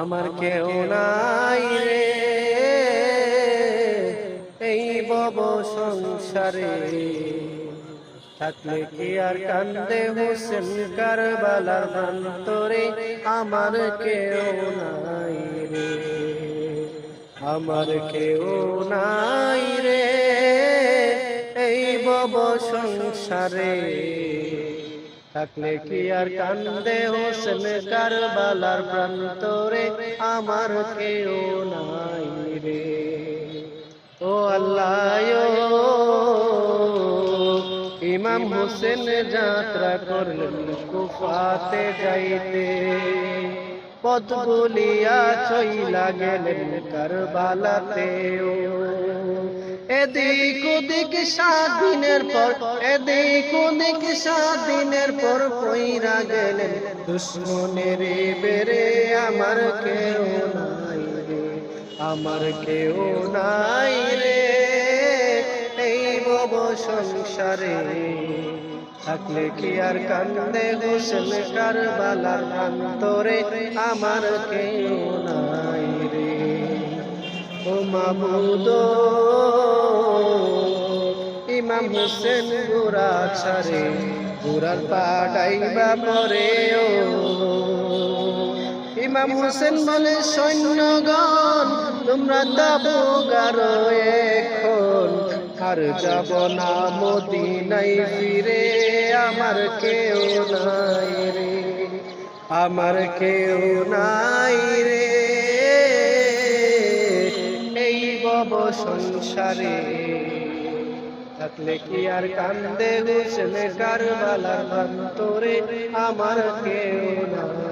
আমার কেউ নাই রে। এই বব সংসারে। থাকলে কি আর কান্দে হোসেন কারবালার প্রান্তরে আমার কেউ নাই রে। আমার কেউ নাই রে। এই বব সংসারে। থাকলে কি আর কান্দে হোসেন কারবালার প্রান্তরে? আমার কেউ নাই রে। ও আল্লাহ ইমাম হোসেন যাত্রা করলেন কুফাতে যাইতে। পথ বলিয়া চইলা গেলেন কারবালাতেও। এদিক ওদিক দিনের পর, এদিক ওদিক দিনের পর পইরা গেলেন, দুশ্মনের বেড়ে আমার কেউ নাই আমার কেউ নাই সংসারে। থাকলে কি আর কান্দে হোসেন কারবালার প্রান্তরে আমার কেউ নাই রে। ও মাবুদ ইমাম হোসেন গোরা ছাড়ে, গোরার পাটাইবা পরে ও ইমাম হোসেন বলে, সৈন্যগণ, তোমরা দাবো গারো এখন আর যাব না মদিনাই ফিরে আমার কেউ নাই রে, আমার কেউ নাই রে। এই বব সংসারে থাকলে কি আর কান্দে, হোসেন কারবালার প্রান্তরে আমার কেউ নাই।